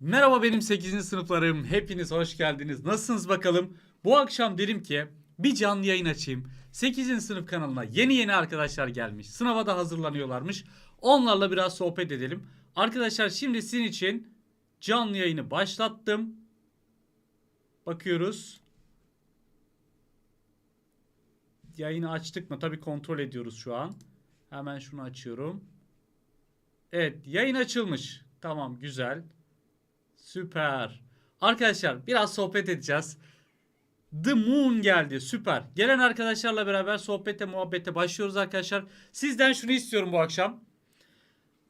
Merhaba benim 8. sınıflarım. Hepiniz hoş geldiniz. Nasılsınız bakalım? Bu akşam dedim ki bir canlı yayın açayım. 8. sınıf kanalına yeni yeni arkadaşlar gelmiş. Sınava da hazırlanıyorlarmış. Onlarla biraz sohbet edelim. Arkadaşlar şimdi sizin için canlı yayını başlattım. Bakıyoruz. Yayını açtık mı? Tabii kontrol ediyoruz şu an. Hemen şunu açıyorum. Evet yayın açılmış. Tamam güzel. Süper. Arkadaşlar biraz sohbet edeceğiz. The Moon geldi. Süper. Gelen arkadaşlarla beraber sohbete muhabbete başlıyoruz arkadaşlar. Sizden şunu istiyorum bu akşam.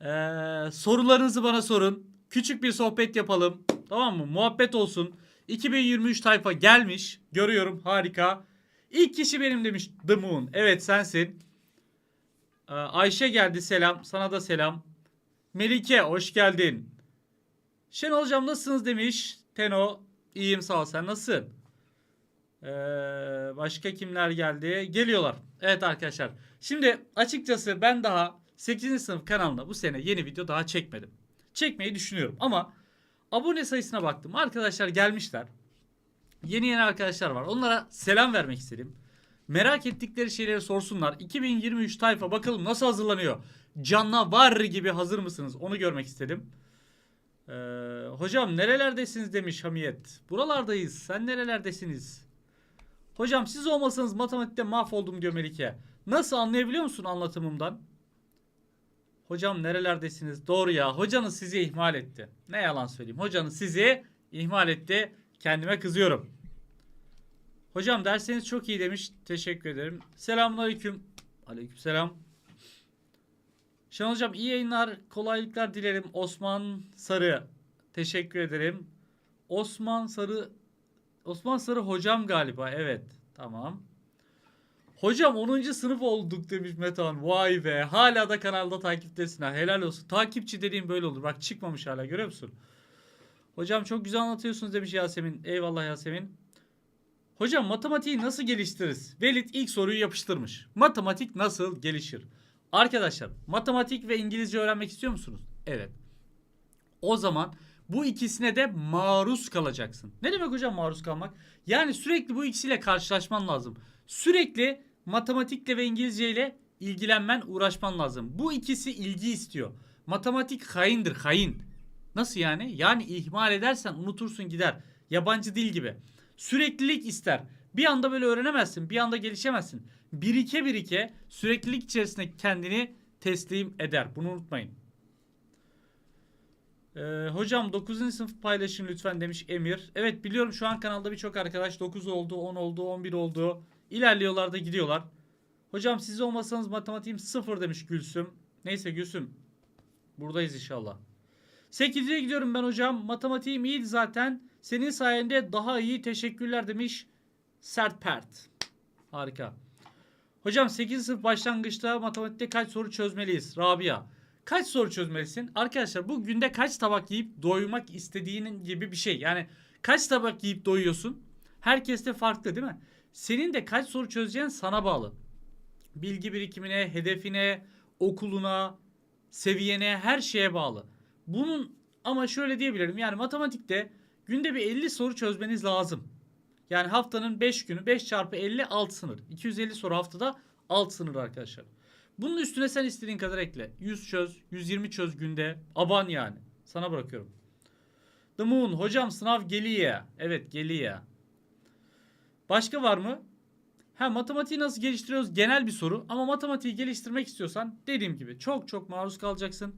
Ee, sorularınızı bana sorun. Küçük bir sohbet yapalım. Tamam mı? Muhabbet olsun. 2023 tayfa gelmiş. Görüyorum. Harika. İlk kişi benim demiş The Moon. Evet sensin. Ee, Ayşe geldi. Selam. Sana da selam. Melike hoş geldin. Şenol hocam nasılsınız demiş. Teno iyiyim sağ ol sen nasılsın? Ee, başka kimler geldi? Geliyorlar. Evet arkadaşlar. Şimdi açıkçası ben daha 8. sınıf kanalına bu sene yeni video daha çekmedim. Çekmeyi düşünüyorum ama abone sayısına baktım. Arkadaşlar gelmişler. Yeni yeni arkadaşlar var. Onlara selam vermek istedim. Merak ettikleri şeyleri sorsunlar. 2023 tayfa bakalım nasıl hazırlanıyor? Canavar gibi hazır mısınız? Onu görmek istedim. Ee, hocam nerelerdesiniz demiş Hamiyet. Buralardayız. Sen nerelerdesiniz? Hocam siz olmasanız matematikte mahvoldum diyor Melike. Nasıl anlayabiliyor musun anlatımımdan? Hocam nerelerdesiniz? Doğru ya. Hocanız sizi ihmal etti. Ne yalan söyleyeyim. Hocanız sizi ihmal etti. Kendime kızıyorum. Hocam derseniz çok iyi demiş. Teşekkür ederim. Selamünaleyküm. Aleykümselam. Şenol Hocam iyi yayınlar, kolaylıklar dilerim. Osman Sarı. Teşekkür ederim. Osman Sarı Osman Sarı hocam galiba. Evet. Tamam. Hocam 10. sınıf olduk demiş Metehan. Vay be. Hala da kanalda takiptesin ha. Helal olsun. Takipçi dediğim böyle olur. Bak çıkmamış hala görüyor musun? Hocam çok güzel anlatıyorsunuz demiş Yasemin. Eyvallah Yasemin. Hocam matematiği nasıl geliştiririz? Velit ilk soruyu yapıştırmış. Matematik nasıl gelişir? Arkadaşlar matematik ve İngilizce öğrenmek istiyor musunuz? Evet. O zaman bu ikisine de maruz kalacaksın. Ne demek hocam maruz kalmak? Yani sürekli bu ikisiyle karşılaşman lazım. Sürekli matematikle ve İngilizceyle ilgilenmen, uğraşman lazım. Bu ikisi ilgi istiyor. Matematik haindir, hain. Nasıl yani? Yani ihmal edersen unutursun gider. Yabancı dil gibi. Süreklilik ister. Bir anda böyle öğrenemezsin. Bir anda gelişemezsin. Birike birike süreklilik içerisinde kendini teslim eder. Bunu unutmayın. Ee, hocam 9. sınıf paylaşın lütfen demiş Emir. Evet biliyorum şu an kanalda birçok arkadaş 9 oldu, 10 oldu, 11 oldu. İlerliyorlar da gidiyorlar. Hocam siz olmasanız matematiğim sıfır demiş Gülsüm. Neyse Gülsüm. Buradayız inşallah. 8'e gidiyorum ben hocam. Matematiğim iyiydi zaten. Senin sayende daha iyi teşekkürler demiş Sert Pert. Harika. Hocam 8. sınıf başlangıçta matematikte kaç soru çözmeliyiz? Rabia. Kaç soru çözmelisin? Arkadaşlar bu günde kaç tabak yiyip doymak istediğinin gibi bir şey. Yani kaç tabak yiyip doyuyorsun? Herkes de farklı değil mi? Senin de kaç soru çözeceğin sana bağlı. Bilgi birikimine, hedefine, okuluna, seviyene, her şeye bağlı. Bunun ama şöyle diyebilirim. Yani matematikte günde bir 50 soru çözmeniz lazım. Yani haftanın 5 günü 5 çarpı 50 alt sınır. 250 soru haftada alt sınır arkadaşlar. Bunun üstüne sen istediğin kadar ekle. 100 çöz, 120 çöz günde. Aban yani. Sana bırakıyorum. The Moon. Hocam sınav geliyor. Evet geliyor. Başka var mı? Ha matematiği nasıl geliştiriyoruz? Genel bir soru. Ama matematiği geliştirmek istiyorsan dediğim gibi çok çok maruz kalacaksın.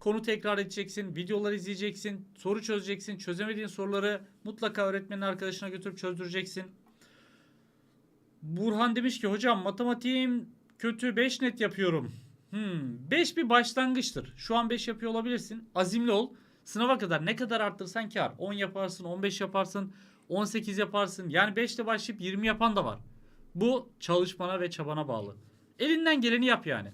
Konu tekrar edeceksin, videolar izleyeceksin, soru çözeceksin. Çözemediğin soruları mutlaka öğretmenin arkadaşına götürüp çözdüreceksin. Burhan demiş ki hocam matematiğim kötü 5 net yapıyorum. Hmm, 5 bir başlangıçtır. Şu an 5 yapıyor olabilirsin. Azimli ol. Sınava kadar ne kadar arttırsan kar. 10 yaparsın, 15 yaparsın, 18 yaparsın. Yani 5 ile başlayıp 20 yapan da var. Bu çalışmana ve çabana bağlı. Elinden geleni yap yani.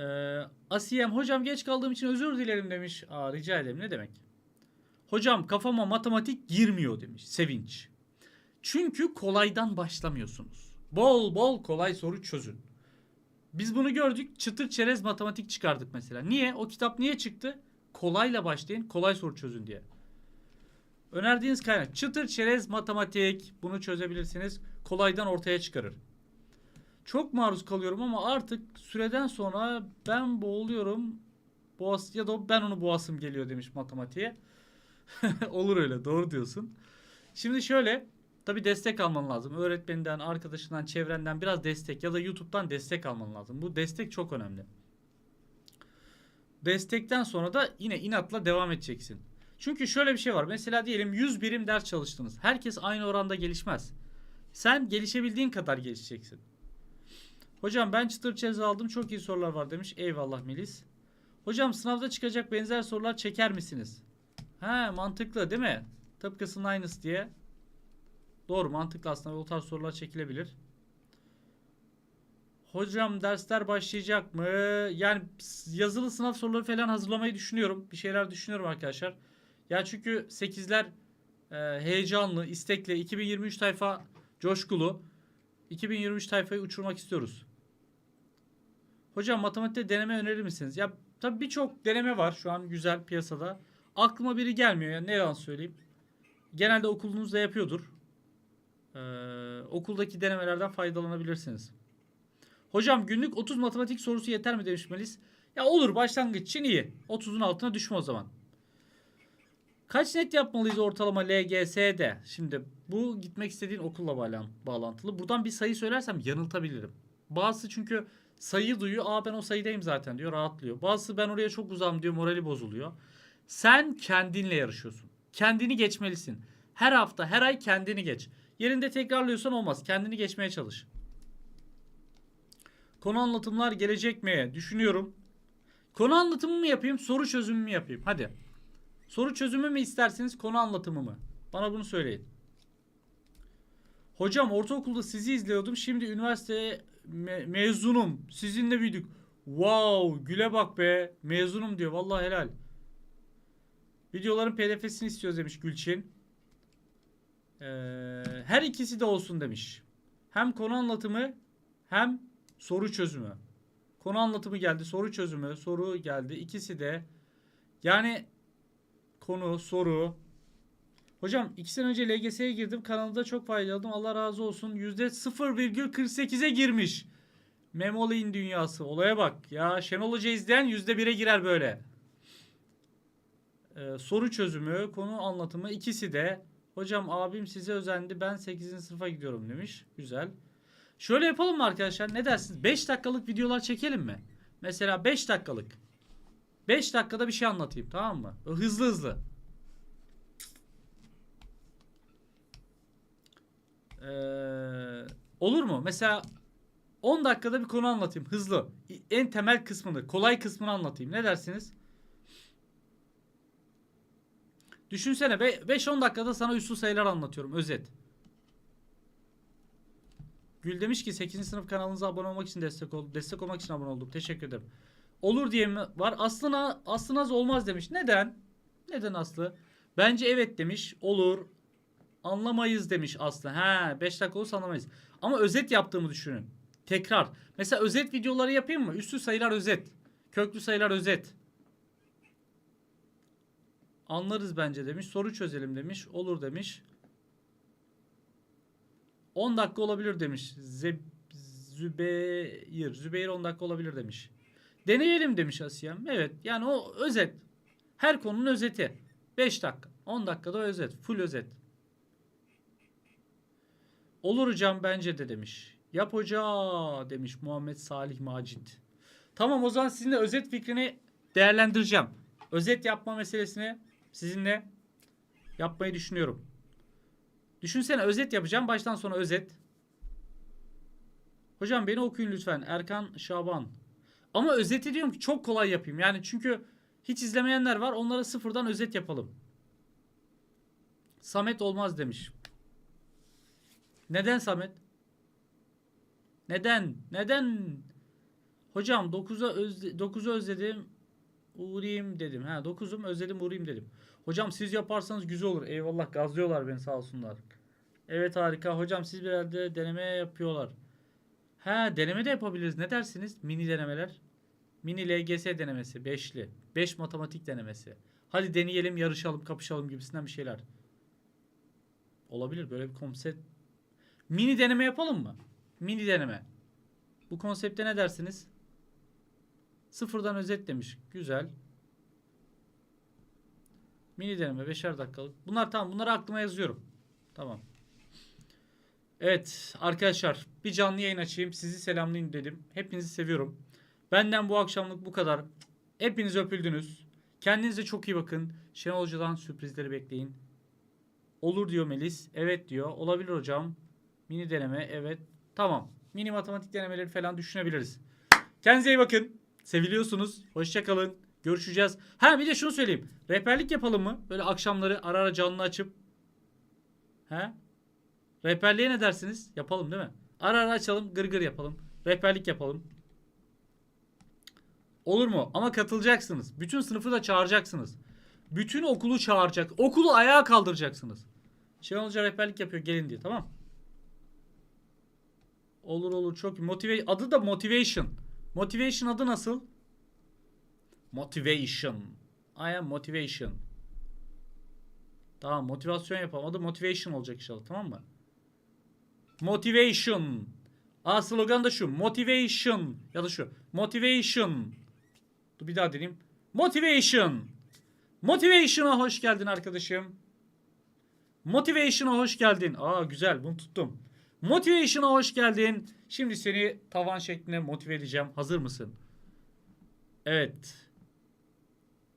Ee, Asiyem hocam geç kaldığım için özür dilerim demiş. Aa, rica ederim ne demek. Hocam kafama matematik girmiyor demiş. Sevinç. Çünkü kolaydan başlamıyorsunuz. Bol bol kolay soru çözün. Biz bunu gördük. Çıtır çerez matematik çıkardık mesela. Niye? O kitap niye çıktı? kolayla başlayın. Kolay soru çözün diye. Önerdiğiniz kaynak çıtır çerez matematik. Bunu çözebilirsiniz. Kolaydan ortaya çıkarır. Çok maruz kalıyorum ama artık süreden sonra ben boğuluyorum. Boğaz ya da ben onu boğasım geliyor demiş matematiğe. Olur öyle doğru diyorsun. Şimdi şöyle tabi destek alman lazım. Öğretmeninden, arkadaşından, çevrenden biraz destek ya da YouTube'dan destek alman lazım. Bu destek çok önemli. Destekten sonra da yine inatla devam edeceksin. Çünkü şöyle bir şey var. Mesela diyelim 100 birim ders çalıştınız. Herkes aynı oranda gelişmez. Sen gelişebildiğin kadar gelişeceksin. Hocam ben çıtır çerez aldım. Çok iyi sorular var demiş. Eyvallah Melis. Hocam sınavda çıkacak benzer sorular çeker misiniz? He mantıklı değil mi? Tıpkısının aynısı diye. Doğru mantıklı aslında o tarz sorular çekilebilir. Hocam dersler başlayacak mı? Yani yazılı sınav soruları falan hazırlamayı düşünüyorum. Bir şeyler düşünüyorum arkadaşlar. Ya çünkü 8'ler e, heyecanlı, istekli. 2023 tayfa coşkulu. 2023 tayfayı uçurmak istiyoruz. Hocam matematikte deneme önerir misiniz? Ya tabii birçok deneme var şu an güzel piyasada. Aklıma biri gelmiyor ya ne yalan söyleyeyim. Genelde okulunuzda yapıyordur. Ee, okuldaki denemelerden faydalanabilirsiniz. Hocam günlük 30 matematik sorusu yeter mi demiş Melis. Ya olur başlangıç için iyi. 30'un altına düşme o zaman. Kaç net yapmalıyız ortalama LGS'de? Şimdi bu gitmek istediğin okulla bağlan- bağlantılı. Buradan bir sayı söylersem yanıltabilirim. Bazısı çünkü sayı duyuyor. Aa ben o sayıdayım zaten diyor rahatlıyor. Bazısı ben oraya çok uzağım diyor morali bozuluyor. Sen kendinle yarışıyorsun. Kendini geçmelisin. Her hafta her ay kendini geç. Yerinde tekrarlıyorsan olmaz. Kendini geçmeye çalış. Konu anlatımlar gelecek mi? Düşünüyorum. Konu anlatımı mı yapayım, soru çözümü mü yapayım? Hadi. Soru çözümü mü isterseniz, konu anlatımı mı? Bana bunu söyleyin. Hocam ortaokulda sizi izliyordum. Şimdi üniversite me- mezunum. Sizinle büyüdük. Wow, güle bak be. Mezunum diyor. Vallahi helal. Videoların pdf'sini istiyoruz demiş Gülçin. Ee, her ikisi de olsun demiş. Hem konu anlatımı hem soru çözümü. Konu anlatımı geldi, soru çözümü, soru geldi. İkisi de yani konu, soru. Hocam iki sene önce LGS'ye girdim. Kanalda çok faydalandım. Allah razı olsun. %0,48'e girmiş. Memoli'nin dünyası. Olaya bak. Ya Şenol Hoca izleyen %1'e girer böyle. Ee, soru çözümü, konu anlatımı ikisi de. Hocam abim size özendi. Ben 8. sınıfa gidiyorum demiş. Güzel. Şöyle yapalım mı arkadaşlar? Ne dersiniz? 5 dakikalık videolar çekelim mi? Mesela 5 dakikalık. 5 dakikada bir şey anlatayım tamam mı? Hızlı hızlı. Ee, olur mu? Mesela 10 dakikada bir konu anlatayım hızlı. En temel kısmını, kolay kısmını anlatayım. Ne dersiniz? Düşünsene 5-10 dakikada sana üslü sayılar anlatıyorum özet. Gül demiş ki 8. sınıf kanalınıza abone olmak için destek ol destek olmak için abone oldum. Teşekkür ederim. Olur diye mi var? Aslına aslına az olmaz demiş. Neden? Neden Aslı? Bence evet demiş. Olur. Anlamayız demiş Aslı. He 5 dakika olursa anlamayız. Ama özet yaptığımı düşünün. Tekrar. Mesela özet videoları yapayım mı? Üstü sayılar özet. Köklü sayılar özet. Anlarız bence demiş. Soru çözelim demiş. Olur demiş. 10 dakika olabilir demiş. Zeb Zübeyir. Zübeyir 10 dakika olabilir demiş. Deneyelim demiş Asiyem. Evet. Yani o özet. Her konunun özeti. 5 dakika. 10 dakikada özet. Full özet. Olur hocam bence de demiş. Yap hoca demiş Muhammed Salih Macit. Tamam o zaman sizinle özet fikrini değerlendireceğim. Özet yapma meselesini sizinle yapmayı düşünüyorum. Düşünsene özet yapacağım. Baştan sona özet. Hocam beni okuyun lütfen. Erkan Şaban. Ama özeti diyorum ki çok kolay yapayım. Yani çünkü hiç izlemeyenler var. Onlara sıfırdan özet yapalım. Samet olmaz demiş. Neden Samet? Neden? Neden? Hocam 9'a özle 9'u özledim. Uğrayayım dedim. Ha 9'um özledim uğrayayım dedim. Hocam siz yaparsanız güzel olur. Eyvallah gazlıyorlar beni sağ olsunlar. Evet harika. Hocam siz yerde deneme yapıyorlar. Ha deneme de yapabiliriz. Ne dersiniz? Mini denemeler. Mini LGS denemesi. Beşli. Beş matematik denemesi. Hadi deneyelim, yarışalım, kapışalım gibisinden bir şeyler. Olabilir böyle bir konsept. Mini deneme yapalım mı? Mini deneme. Bu konsepte ne dersiniz? Sıfırdan özet demiş. Güzel. Mini deneme 5'er dakikalık. Bunlar tamam. Bunları aklıma yazıyorum. Tamam. Evet arkadaşlar bir canlı yayın açayım. Sizi selamlayayım dedim. Hepinizi seviyorum. Benden bu akşamlık bu kadar. Hepiniz öpüldünüz. Kendinize çok iyi bakın. Şenol Hoca'dan sürprizleri bekleyin. Olur diyor Melis. Evet diyor. Olabilir hocam. Mini deneme. Evet. Tamam. Mini matematik denemeleri falan düşünebiliriz. Kendinize iyi bakın. Seviliyorsunuz. Hoşçakalın. Görüşeceğiz. Ha bir de şunu söyleyeyim. Rehberlik yapalım mı? Böyle akşamları ara ara canlı açıp. He? Rehberliğe ne dersiniz? Yapalım değil mi? Ara ara açalım. Gır gır yapalım. Rehberlik yapalım. Olur mu? Ama katılacaksınız. Bütün sınıfı da çağıracaksınız. Bütün okulu çağıracak. Okulu ayağa kaldıracaksınız. Şey olunca rehberlik yapıyor gelin diye tamam. Olur olur çok iyi. Motiva adı da motivation. Motivation adı nasıl? Motivation. I am motivation. Tamam motivasyon yapalım. Adı motivation olacak inşallah tamam mı? Motivation. Aa slogan da şu. Motivation. Ya da şu. Motivation. Dur bir daha deneyeyim. Motivation. Motivation'a hoş geldin arkadaşım. Motivation'a hoş geldin. Aa güzel bunu tuttum. Motivation'a hoş geldin. Şimdi seni tavan şeklinde motive edeceğim. Hazır mısın? Evet.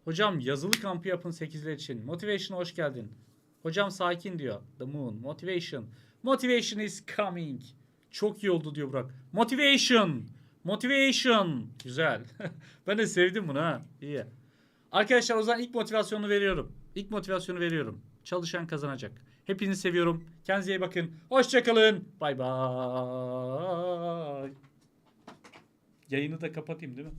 Hocam yazılı kampı yapın 8'ler için. Motivation'a hoş geldin. Hocam sakin diyor. The moon. Motivation. Motivation is coming. Çok iyi oldu diyor Burak. Motivation. Motivation. Güzel. ben de sevdim bunu ha. İyi. Arkadaşlar o zaman ilk motivasyonu veriyorum. İlk motivasyonu veriyorum. Çalışan kazanacak. Hepinizi seviyorum. Kendinize iyi bakın. Hoşçakalın. Bay bay. Yayını da kapatayım değil mi?